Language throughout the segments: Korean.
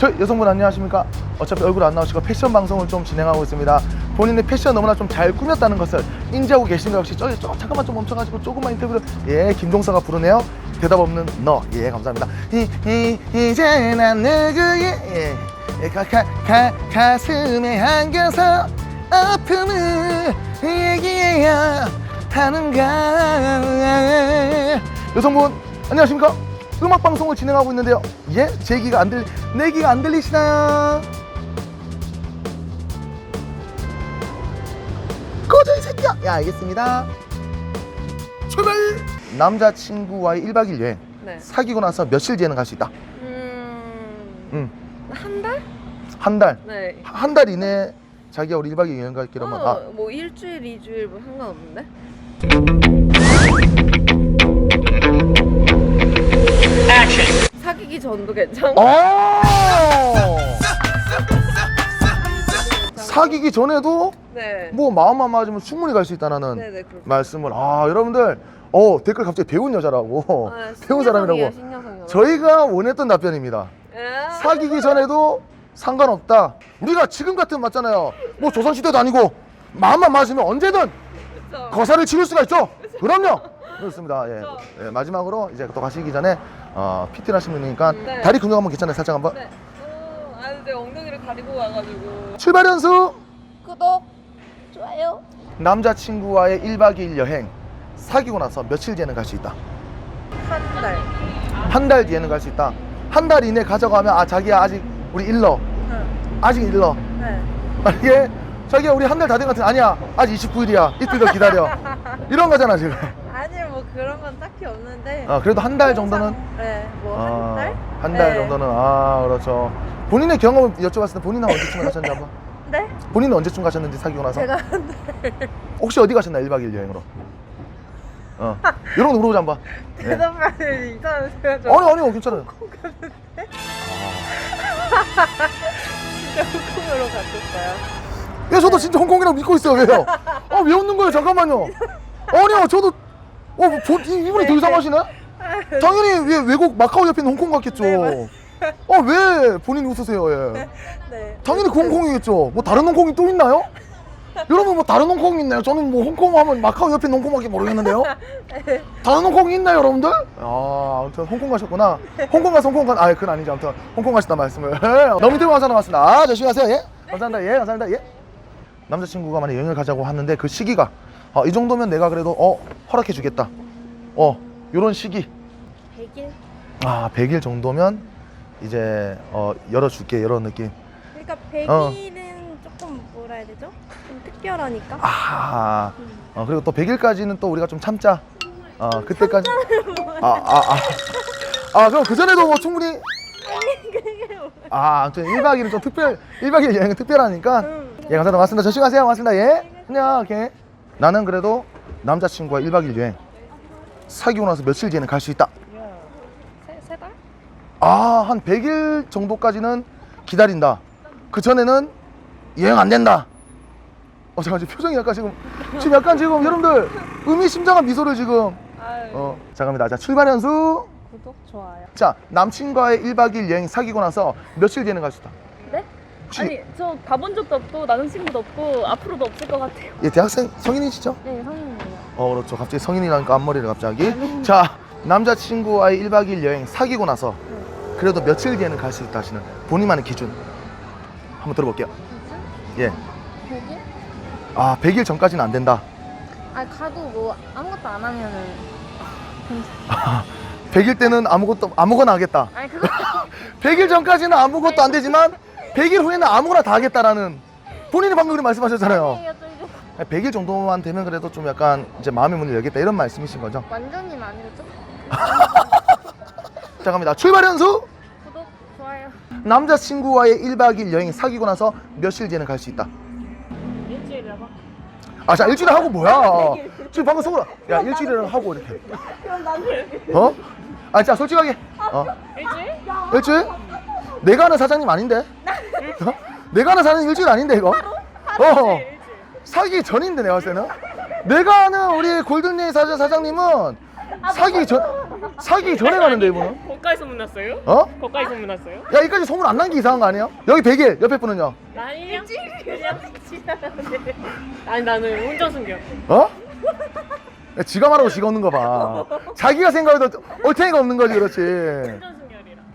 저 여성분 안녕하십니까? 어차피 얼굴 안 나오시고 패션 방송을 좀 진행하고 있습니다. 본인의 패션 너무나 좀 잘 꾸몄다는 것을 인지하고 계신가 혹시 저, 저 잠깐만 좀 멈춰가지고 조금만 인터뷰를 예 김동서가 부르네요. 대답 없는 너 예 감사합니다. 이, 이, 이제 난 누구의 예, 예, 가, 가, 가, 가슴에 안겨서 아픔을 얘기해야 하는가 여성분 안녕하십니까? 음악 방송을 진행하고 있는데요. 예? 제 귀가 안 들, 내 귀가 안 들리시나요? 꺼져 이 새끼야! 야 알겠습니다. 출발! 남자친구와의 1박 2일 여행 네. 사귀고 나서 며칠 뒤에는 갈 수 있다. 음. 응. 한 달? 한 달. 네. 한 달 이내 자기가 우리 1박 2일 여행 갈게 이러면 어, 아, 뭐 일주일, 이주일 뭐 상관없는데? 사귀기 전도 괜찮고 어! 사귀기 전에도 네. 뭐 마음만 맞으면 충분히 갈 수 있다는 네네. 말씀을 아 여러분들 어 댓글 갑자기 배운 여자라고 아, 배운 사람이라고 신여성. 저희가 원했던 답변입니다 에? 사귀기 전에도 상관없다 우리가 지금 같은 맞잖아요 뭐 조선시대도 아니고 마음만 맞으면 언제든 그쵸. 거사를 치를 수가 있죠 그럼요 그렇습니다 예. 그쵸. 예, 마지막으로 이제 또 가시기 전에 어, PT를 하신 분이니까 네. 다리 근육 한번 괜찮아요? 살짝 한번? 네. 어, 아 근데 엉덩이를 가리고 와가지고. 출발 연수! 구독 좋아요. 남자친구와의 1박 2일 여행. 사귀고 나서 며칠 뒤에는 갈 수 있다. 한 달. 한 달 뒤에는 갈 수 있다. 한 달 이내 가져가면 아 자기야 아직 우리 일러. 아직 일러. 네. 만약에 자기야 우리 한 달 다 된 것 같은 아니야. 아직 29일이야. 이틀 더 기다려. 이런 거잖아 지금 그런 건 딱히 없는데 아, 그래도 한 달 정도는 네뭐 아, 한 달? 한달 네. 정도는 아 그렇죠 본인의 경험을 여쭤봤을 때 본인은 언제쯤 가셨는지 한번 네? 본인은 언제쯤 가셨는지 사귀고 나서 제가 한 달 혹시 어디 가셨나요 1박 2일 여행으로 어 이런 거 물어보자 한번 네. 대답하는 이상한 소리가 좀 아니 아니요 괜찮아요 진짜 홍콩으로 갔었어요 예, 저도 진짜 홍콩이라고 믿고 있어요. 왜요? 아, 왜 웃는 거예요? 잠깐만요. 아니요, 저도, 어, 저, 이- 이분이 더 이상하시네? 당연히 왜 외국 마카오 옆에 있는 홍콩 같겠죠. 네. 아, 왜 본인이 웃으세요, 예. 네 당연히 그 홍콩이겠죠. 뭐 다른 홍콩이 또 있나요? 여러분 뭐 다른 홍콩이 있나요? 저는 뭐 홍콩 하면 마카오 옆에 홍콩밖에 모르겠는데요. 다른 홍콩이 있나요, 여러분들? 아, 아무튼 홍콩 가셨구나. 홍콩 가서 홍콩 가, 아, 그건 아니죠. 아무튼 홍콩 가셨다 말씀을. 너무 들고 가서 나왔습니다. 아, 조심히 가세요. 예? 감사합니다. 예, 감사합니다. 예. 남자친구가 만약 여행을 가자고 하는데 그 시기가 아, 이 정도면 내가 그래도 어 허락해 주겠다. 어, 요런 시기. 100일? 아, 100일 정도면 이제 어 열어줄게 이런 느낌. 그러니까 어. 100일은 조금 뭐라 해야 되죠? 좀 특별하니까 아, 어, 그리고 또 100일까지는 또 우리가 좀 참자. 어, 그때까지. 아, 아, 아. 아, 그럼 그 전에도 뭐 충분히. 아, 아무튼 1박 2일은 좀 특별, 1박 2일 여행은 특별하니까. 예, 감사합니다. 고맙습니다. 조심히 가세요. 고맙습니다. 예. 안녕. 오케이. 나는 그래도 남자친구와 1박 2일 여행. 사귀고 나서 며칠 뒤에는 갈 수 있다. 세, 세 달? 아, 한 100일 정도까지는 기다린다. 그 전에는 여행 안 된다. 어, 잠깐 지금 표정이 약간 지금 지금 약간 지금 여러분들 의미심장한 미소를 지금 아유 어, 자 갑니다. 자, 출발 연수. 구독 좋아요 자, 남친과의 1박 2일 여행 사귀고 나서 며칠 뒤에는 갈 수 있다. 네? 아니 저 가본 적도 없고 나는 친구도 없고 앞으로도 없을 것 같아요. 예, 대학생 성인이시죠? 네 성인이에요. 어, 그렇죠. 갑자기 성인이라니까 앞머리를 갑자기. 자, 남자친구와의 1박 2일 여행 사귀고 나서 그래도 며칠 뒤에는 갈 수 있다 하시는 본인만의 기준 한번 들어볼게요. 예. 100일? 아, 100일 전까지는 안 된다. 아 가도 뭐 아무것도 안 하면은 100일 때는 아무것도 아무거나 하겠다. 아니 그거 100일 전까지는 아무것도 안 되지만 100일 후에는 아무거나 다 하겠다라는 본인이 방금 그렇게 말씀하셨잖아요. 아니에요 저 이거 100일 정도만 되면 그래도 좀 약간 이제 마음의 문을 열겠다 이런 말씀이신 거죠? 완전히는 아니죠? 자 갑니다. 출발 연수. 구독 좋아요. 남자친구와의 1박 2일 여행 사귀고 나서 며칠 뒤에는 갈 수 있다. 일주일이라고? 아, 자 일주일에 하고 뭐야? 지금 방금 속으로 야 일주일에 하고 이렇게. 그럼 나는 어? 아, 자 솔직하게. 어? 일주일? 일주일? 내가 아는 사장님 아닌데? 어? 내가 아는 사장님 일주일 아닌데 이거? 어. 사기 전인데 내가 봤을 때는 내가 아는 우리 골든리 사장 사장님은 사기 전 사기 전에 가는데 이분은 거기까지 소문 났어요? 어? 거기까지 소문 났어요? 야 여기까지 소문 안 난 게 이상한 거 아니에요? 여기 100일 옆에 분은요 아니요. 그냥. 아니 나는 운전 승격. 어? 야, 지가 말하고 지가 없는 거 봐 자기가 생각해도 얼탱이가 없는 거지 그렇지 운전.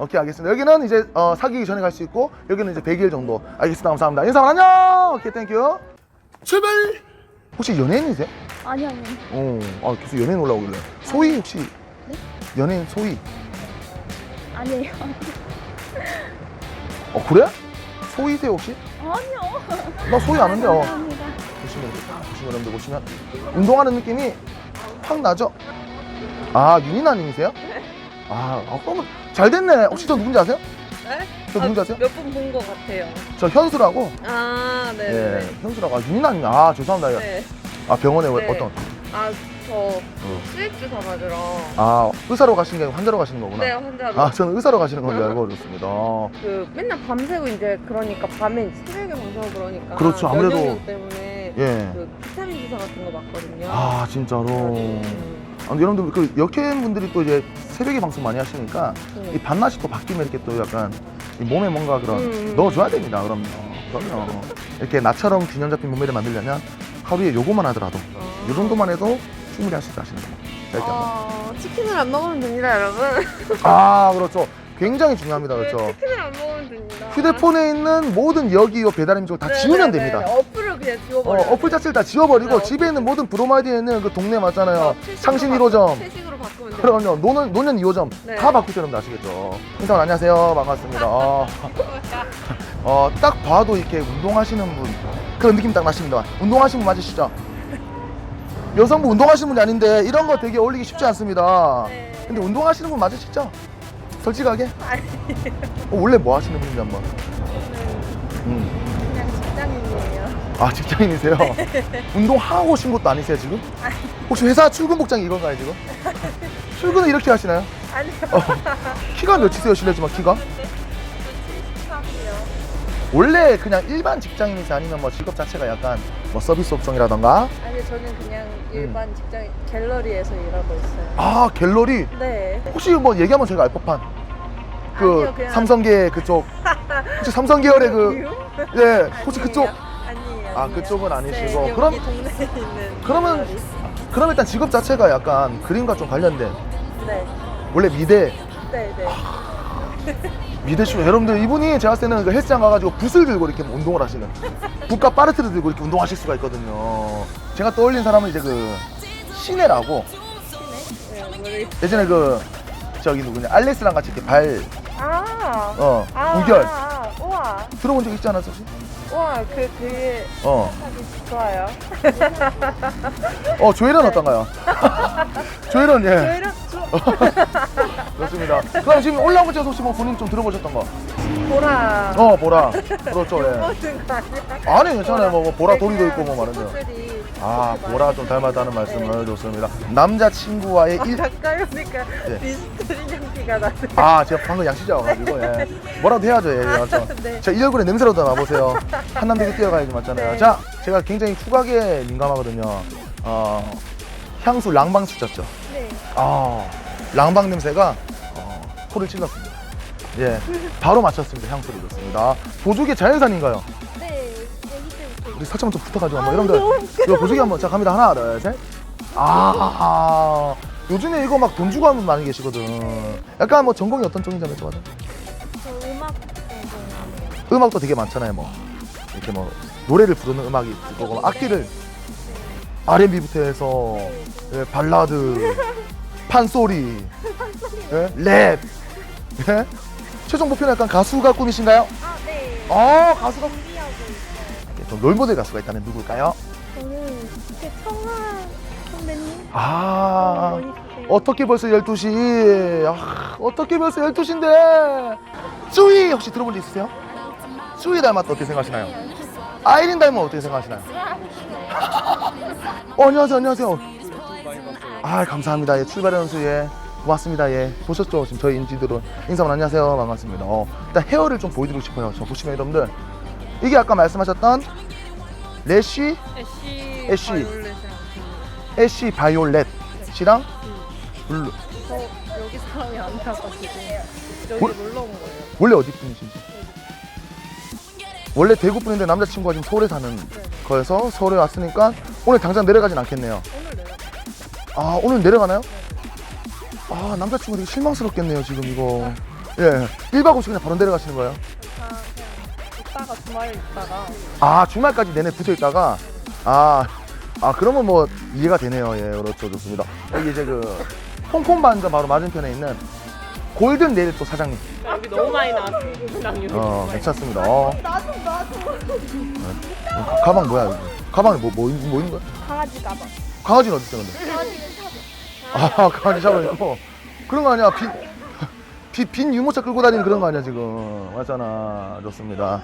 오케이 알겠습니다 여기는 이제 어, 사귀기 전에 갈 수 있고 여기는 이제 100일 정도 알겠습니다 감사합니다 인사 안녕 오케이 땡큐 출발 혹시 연예인이세요? 아니 아니. 어, 아 계속 연예인 올라오길래 소희 혹시 연예인 소희 아니에요. 어 그래? 소희세요 혹시? 아니요. 나 소희 아는데요 감사합니다. 보시면 딱 보시면 여러분들 보시면 운동하는 느낌이 확 나죠? 아 윤이나님이세요? 아, 아 그러면 잘 됐네 혹시 저 누군지 아세요? 네? 저 누군지 아세요? 몇 분 본 것 같아요. 저 현수라고 아, 네. 예 네. 현수라고 아 윤이나님 아 죄송합니다 네. 아 병원에 왜 네. 어떤 아, 저 어. 수액 주사 맞으러. 아 의사로 가시는 게 아니고 환자로 가시는 거구나 네, 환자로. 아 저는 의사로 가시는 건줄 알고 그렇습니다 그 맨날 밤새고 이제 그러니까 밤에 새벽에 방송하고 그러니까. 그렇죠, 아무래도- 면역력 때문에 예. 그 비타민 주사 같은 거 맞거든요. 아 진짜로 음. 아, 근 데 여러분들 그 역행 분들이 또 이제 새벽에 방송 많이 하시니까 네. 이 밤낮이 또 바뀌면 이렇게 또 약간 이 몸에 뭔가 그런 음. 넣어줘야 됩니다 그럼요 그럼요 이렇게 나처럼 균형 잡힌 몸매를 만들려면 하루에 요거만 하더라도 아. 요 정도만 해도 충분히 할 수 있다 하시는 거예요 어, 치킨을 안 먹으면 됩니다, 여러분. 아 그렇죠 굉장히 중요합니다 그렇죠 치킨을 안 먹으면 됩니다. 휴대폰에 있는 모든 여기 요 배달 음식을 다 네, 지우면 네, 됩니다 네. 어플을 그냥 어, 지워버려요. 어플 자체를 다 지워버리고 네, 집에 있는 모든 브로마이드에 있는 그 동네 맞잖아요 어, 창신 바꾸- 1호점 채식으로 바꾸면 돼요. 그럼요 노년, 노년 2호점 네. 다 바꾸셔야 됩니다 아시겠죠 인사원 안녕하세요 반갑습니다 어, 어, 딱 봐도 이렇게 운동하시는 분 그런 느낌 딱 나십니다 운동하시는 분 맞으시죠? 여성분 운동하시는 분이 아닌데 이런 거 되게 어울리기 쉽지 않습니다 네. 근데 운동하시는 분 맞으시죠? 솔직하게? 어, 원래 뭐 하시는 분인지 한번 음. 아 직장인이세요? 운동하고 오신 것도 아니세요 지금? 혹시 회사 출근 복장이 이건가요 지금? 출근을 이렇게 하시나요? 아니요. 어, 키가 몇이세요 실례지만 키가? 73이요. 원래 그냥 일반 직장인이세요 아니면 뭐 직업 자체가 약간 뭐 서비스 업종이라던가 아니 저는 그냥 일반 직장 갤러리에서 일하고 있어요. 아 갤러리 네. 혹시 뭐 얘기하면 저희가 알 법한 그 아니요, 그냥- 삼성계 그쪽 혹시 삼성 계열의 그 유? 예, 혹시 그쪽 아. 그쪽은 아니시고. 네, 여기 그럼- 동네에 있는 그러면- 갤러리. 그럼 일단 직업 자체가 약간 그림과 좀 관련된 네. 원래 미대 네, 네. 미대 슈 여러분들 이분이 제가 봤을 때는 그 헬스장 가가지고 붓을 들고 이렇게 운동을 하시는 붓과 파르트를 들고 이렇게 운동하실 수가 있거든요 제가 떠올린 사람은 이제 그 시네라고 네. 예전에 그 저기 누구냐 알렉스랑 같이 이렇게 발 아. 어, 아, 우결 아, 아, 우와. 들어본 적 있지 않았어 혹시? 우와, 그 되게 어. 좋아요. 어 조혜련 어떤가요? 조혜련 예 저희랑 좀 그렇습니다 그럼 지금 올라온 거 혹시 뭐 본인 좀 들어보셨던 거? 보라. 어 보라 그렇죠 예 모든 거 아니야? 아니 괜찮아요 뭐, 뭐 보라 도리도 있고 뭐 많은데. 많은데요 아 보라 좀 닮았다는 말씀을 좋습니다 남자친구와의 일... 가까이 오니까 네. 비스트린 향기가 나네. 아 제가 방금 양치자 와가지고 예. 뭐라도 해야죠 예 맞죠 네. 자, 이 얼굴에 냄새라도 나보세요 한남대교 뛰어가야지 맞잖아요 네. 자 제가 굉장히 후각에 민감하거든요 어, 향수 랑방수 졌죠 네. 아 랑방 냄새가 어, 코를 찔렀습니다 예 바로 맞췄습니다 향수를 줬습니다 보조개 자연산인가요? 네. 우리 살짝만 좀 붙어가지고 아, 한번 여러분들 이거 보조개 한번 자 갑니다. 하나 둘셋. 아, 요즘에 이거 막 돈 주고 하는 분 많이 계시거든. 약간 뭐 전공이 어떤 쪽인지 한번 여쭤봐도 저 음악 공부하는 음악도 되게 많잖아요 뭐. 이렇게 뭐 노래를 부르는 음악이 있고 뭐 악기를. R&B부터 해서 예, 발라드 판소리 예, 랩. 예? 최종 목표는 약간 가수가 꿈이신가요? 아, 네. 어 가수가 준 또 롤모델 가수가 있다면 누굴까요? 저는 그 청아 선배님. 아 너무 멋있으세요. 어떻게 벌써 12시? 아, 어떻게 벌써 12시인데? 쭈이 혹시 들어본 적 있으세요? 쭈이 닮았다 어떻게 생각하시나요? 아이린 닮으면 어떻게 생각하시나요? 어, 안녕하세요 안녕하세요. 아 감사합니다. 예, 출발의 연수 예 고맙습니다. 예 보셨죠? 지금 저희 인지들은. 인사만 안녕하세요. 반갑습니다. 어, 일단 헤어를 좀 보여드리고 싶어요. 저 보시면 여러분들 이게 아까 말씀하셨던 레쉬 애쉬 애쉬. 바이올렛이랑 애쉬 바이올렛이랑 블루 저 여기 사람이 아니라가지고 여기 뭘? 놀러 온 거예요. 원래 어디 분이신지? 원래 대구 분인데 남자친구가 지금 서울에 사는 거여서 서울에 왔으니까 오늘 당장 내려가진 않겠네요. 오늘 내가 아 오늘 내려가나요? 아 남자친구 되게 실망스럽겠네요 지금 이거. 예, 1박 5일 그냥 바로 내려가시는 거예요? 주말 있다가 아 주말까지 내내 붙어 있다가 아, 아 그러면 뭐 이해가 되네요. 예, 그렇죠, 좋습니다. 여기 이제 그 홍콩 반점 바로 맞은편에 있는 골든 네일 또 사장님. 여기 너무 많이 나왔어요. 여기 어, 괜찮습니다. 어. 나도 나도 어, 가방 뭐야? 이거? 가방에 뭐, 뭐, 있- 뭐 있는 거야? 강아지 가방 강아지는 어디 있어 근데? 아 강아지 샤워 있고 그런 거 아니야? 빈, 빈, 빈 유모차 끌고 다니는 그런 거 아니야 지금? 맞잖아. 좋습니다.